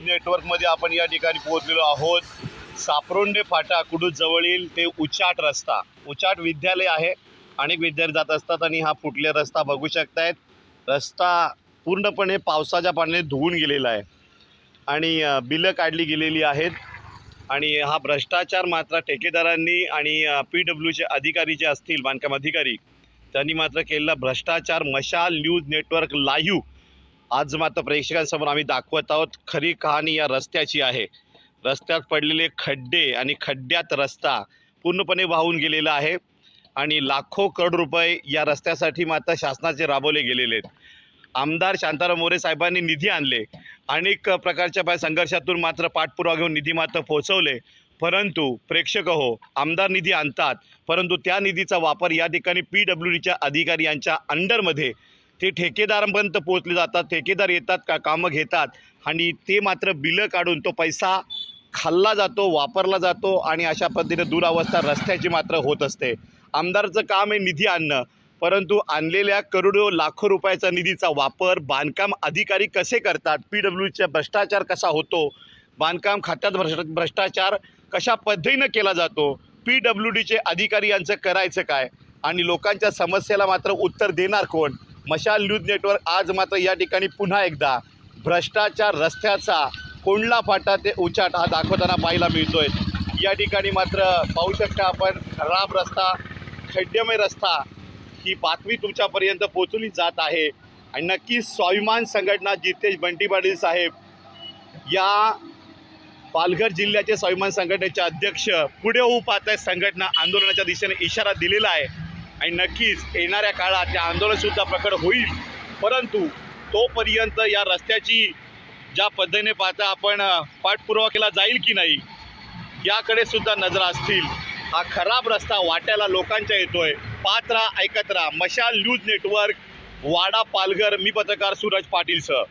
नेटवर्कमध्ये आपण या ठिकाणी पोहोचलेलो आहोत. सापरोंडे फाटा कुडूस जवळील ते उचाट रस्ता उचाट विद्यालय आहे. अनेक विद्यार्थी जात असतात आणि हा फुटले रस्ता बघू शकतायत. रस्ता पूर्णपणे पावसाच्या पाण्याने धुवून गेलेला आहे. आणि बिलं काढली गेलेली आहेत. आणि हा भ्रष्टाचार मात्र ठेकेदारांनी आणि पी डब्ल्यूचे अधिकारी जे असतील बांधकाम अधिकारी त्यांनी मात्र केलेला भ्रष्टाचार मशाल न्यूज नेटवर्क लाईव्ह आज मात्र प्रेक्षकांसमोर आम्ही दाखवत आहोत खरी कहाणी या रस्त्याची आहे. रस्त्यात पडलेले खड्डे आणि खड्ड्यात रस्ता पूर्णपणे वाहून गेलेला आहे आणि लाखो करोड रुपये या रस्त्यासाठी मात्र शासनाचे राबवले गेलेले आहेत. आमदार शांताराम मोरे साहेबांनी निधी आणले. अनेक प्रकारच्या पाय संघर्षातून मात्र पाठपुरावा घेऊन निधी मात्र पोहोचवले. परंतु प्रेक्षक हो आमदार निधी आणतात. परंतु त्या निधीचा वापर या ठिकाणी पी डब्ल्यू डीच्या अधिकारी यांच्या अंडरमध्ये ते ठेकेदारांपर्यंत पोहोचले जातात ठेकेदार येतात का कामं घेतात आणि ते मात्र बिलं काढून तो पैसा खाल्ला जातो वापरला जातो आणि अशा पद्धतीने दुरावस्था रस्त्याची मात्र होत असते. आमदारचं काम आहे निधी आणणं परंतु आणलेल्या करोडो लाखो रुपयाचा निधीचा वापर बांधकाम अधिकारी कसे करतात पी डब्ल्यूचा भ्रष्टाचार कसा होतो बांधकाम खात्यात भ्रष्ट भ्रष्टाचार कशा पद्धतीनं केला जातो पी डब्ल्यू डीचे अधिकारी यांचं करायचं काय आणि लोकांच्या समस्येला मात्र उत्तर देणार कोण? मशाल न्यूज नेटवर्क आज मात्र या ठिकाणी पुन्हा एकदा भ्रष्टाचार रस्त्याचा कोंडला फाटा ते उचाट हा दाखवताना पाहायला मिळतोय. या ठिकाणी मात्र पाहू शकता आपण खराब रस्ता खड्डेमय रस्ता ही बातमी तुमच्यापर्यंत पोचवली जात आहे. आणि नक्कीच स्वाभिमान संघटना जितेश बंटी पाटील साहेब या पालघर जिल्ह्याचे स्वाभिमान संघटनेचे अध्यक्ष पुढे होऊ पाहत आहे संघटना आंदोलनाच्या दिशेने इशारा दिलेला आहे. आणि नक्कीच येणाऱ्या काळात त्या आंदोलनसुद्धा प्रकट होईल. परंतु तोपर्यंत या रस्त्याची ज्या पद्धतीने पाहता आपण पाठपुरावा केला जाईल की नाही याकडे सुद्धा नजर असतील. हा खराब रस्ता वाट्याला लोकांच्या येतोय. पात्रा ऐकत राहा. मशाल न्यूज नेटवर्क वाडा पालघर मी पत्रकार सूरज पाटील सर